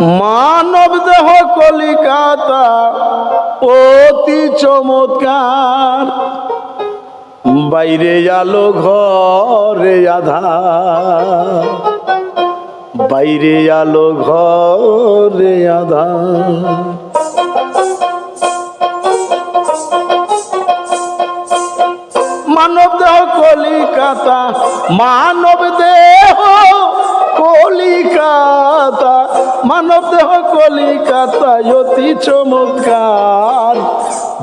মানব দেহ কলিকাতা অতি চমৎকার। বাইরে আলো, ঘরে আধার। বাইরে আলো, ঘরে আধার। মানব দেহ কলিকাতা, মানব দেহ কলিকাতা। মানব দেহ কলিকাতা অতি চমৎকার।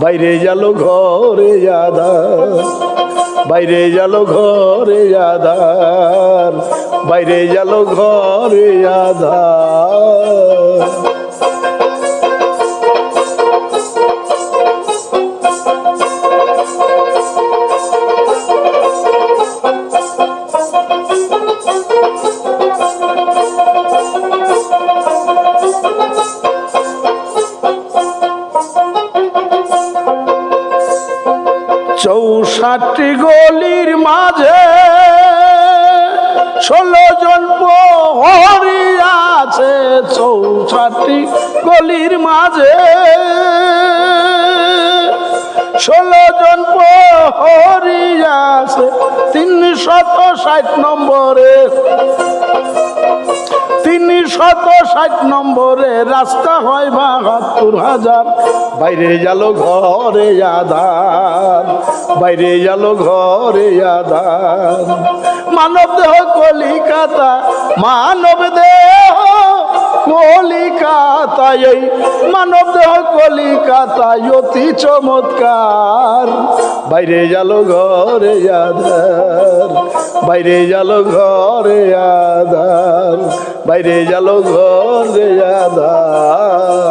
বাইরে গেল ঘরে আধার, বাইরে গেল ঘরে আধার, বাইরে গেল ঘরে আধার। চৌষট্টি গলির মাঝে ষোলো জন প্রহরি আছে চৌষাটি গলির মাঝে। ষোলো জন প্রহরি আছে তিনশত ষাট নম্বরে। তিনি শত ষাট নম্বরে রাস্তা হয় বাহাত্তর হাজার। বাইরে গেল ঘরে আধার, বাইরে গেল ঘরে আধার। মানব দেহ কলিকাতা, মানব দেহ কলিকাতা মানব দেহ কলিকাতা অতি চমৎকার। বাইরে গেল ঘরে আধার, বাইরে গেল ঘরে আধার। বাইরে গেল ঘরে আধার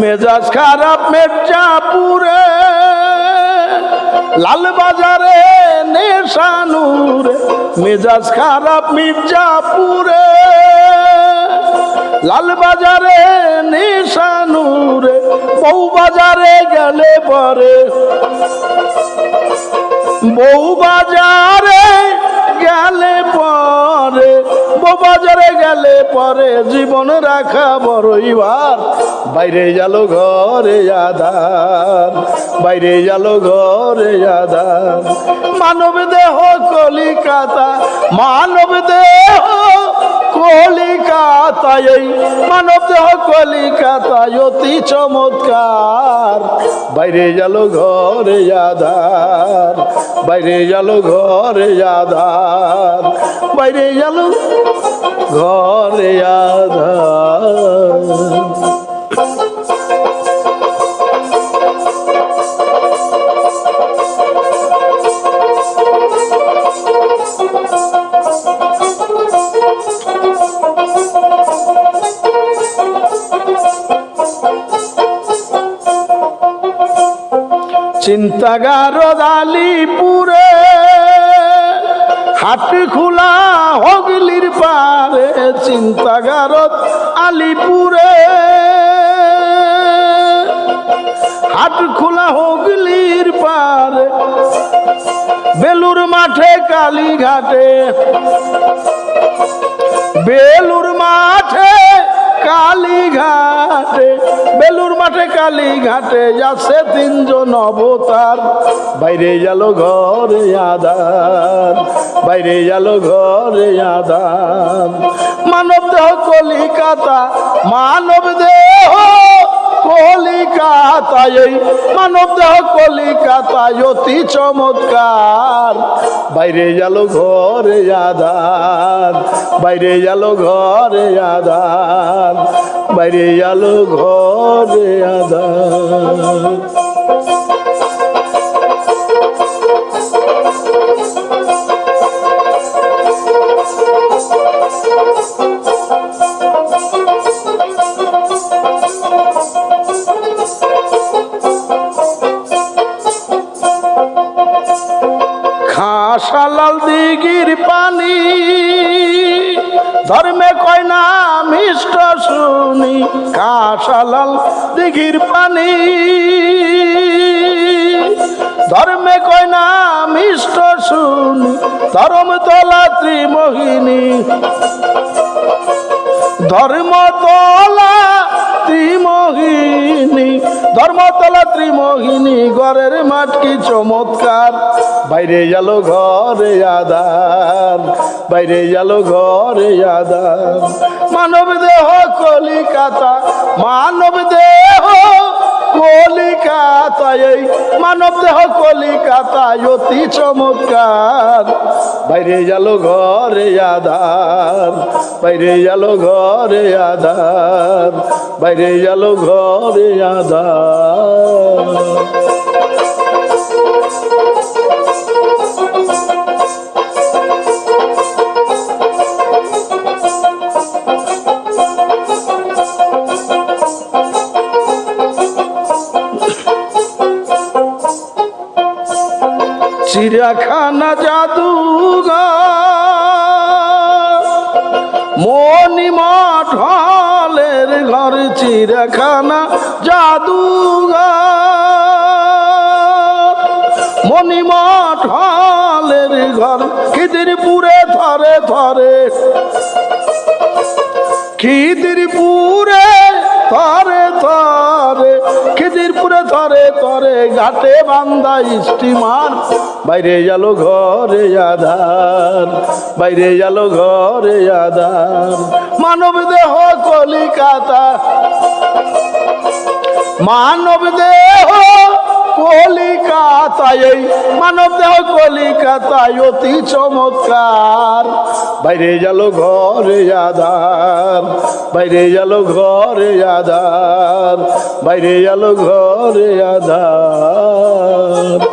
মেজাজ খারাপ মির্জাপুরে লাল বাজারে নেশানুরে, মেজাজ খারাপ মির্জাপুরে। লাল বাজারে নেশানুরে, বউ বাজারে গেলে পরে। বউ বাজারে গেলে পরে, বউ বাজারে গেলে পরে। জীবন রাখা বড়ই ভার, বাইরে গেল ঘরে আধার। বাইরে গেল ঘরে আধার মানব দেহ কলিকাতা, মানব দেহ কলিকাতা এই মানব দেহ কলিকাতা অতি চমৎকার। বাইরে গেল ঘরে আধার বাইরে গেল ঘরে আধার বাইরে গেল ঘরে আধার চিন্তাগার দালিপুরে হাট খোলা হগলির পারে, চিন্তাগার আলিপুরে। হাট খোলা হগলির পারে, বেলুর মাঠে, কালীঘাটে। বেলুর কালীঘাটে যাচ্ছে তিনজন অবতার। বাইরে গেল ঘরে আদার বাইরে গেল ঘরে আদার মানব দেহ কলিকাতা, মানব দেহ কলিকাতা। এই মানব দেহ কলিকাতায় অতি চমৎকার। বাইরে গেল ঘরে আধার, বাইরে গেল ঘরে আধার, বাইরে গেল ঘরে আধার। মিষ্ট শুনি কাশালাল দিঘির পানি। ধর্মে কয় না মিষ্ট শুনি ধর্ম তোলা ত্রিমোহিনী ধর্মতলা ত্রিমোহিনী, ধর্মতলা ত্রিমোহিনী, ঘরের মাঠ কি চমৎকার? বাইরে গেল ঘরে আদার বাইরে গেল ঘরে আদার মানব দেহ কলিকাতা, মানব দেহ কলিকাতায় এই মানব দেহ কলিকাতায় অতি চমৎকার। বাইরে গেল ঘরে আধার, বাইরে গেল ঘরে আধার, বাইরে গেল ঘরে আধার। চিড়াখানা জাদুঘর। মণিমঠলের ঘর চিড়াখানা জাদুঘর। মণিমঠলের ঘর খিদিরপুরে থরে থরে খিদিরপুরে থরে ঘাটে বান্দা স্টিমার। বাইরে গেল ঘরে আধার, বাইরে গেল ঘরে আধার। মানব দেহ কলিকাতা, মানব দেহ কলিকাতায়, এই মানব দেহ কলিকাতায় অতি চমৎকার। বাইরে গেল ঘরে আধার, বাইরে গেল ঘরে আধার, বাইরে গেল ঘরে আধার।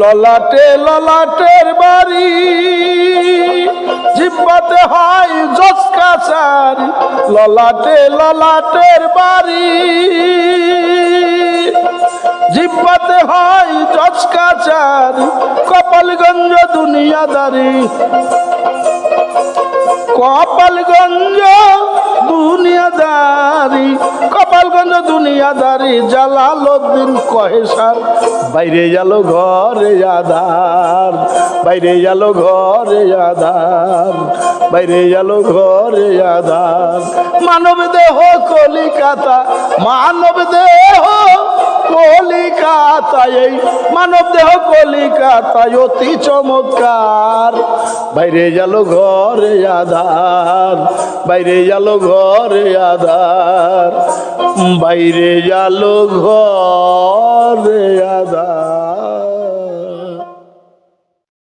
ললাটে ললাটের বাড়ি। জিব্বাতে হয় জসকা চারি ললাটে ললাটের বাড়ি। জিব্বাতে হয় জসকা চারি কপালগঞ্জ দুনিয়াদারি। কপালগঞ্জ দুনিয়াদারি, কপালগঞ্জ দুনিয়াদারি, জালালউদ্দিন কহেসার বাইরে গেল ঘরে আধার, বাইরে গেল ঘরে আধার, বাইরে গেল ঘরে আধার। মানব দেহ কলিকাতা মানব দেহ কলিকাতায় এই মানব দেহ কলিকাতায় অতি চমৎকার। বাইরে গেল ঘরে আধার, বাইরে গেল ঘরে আধার, বাইরে গেল ঘরে আধার।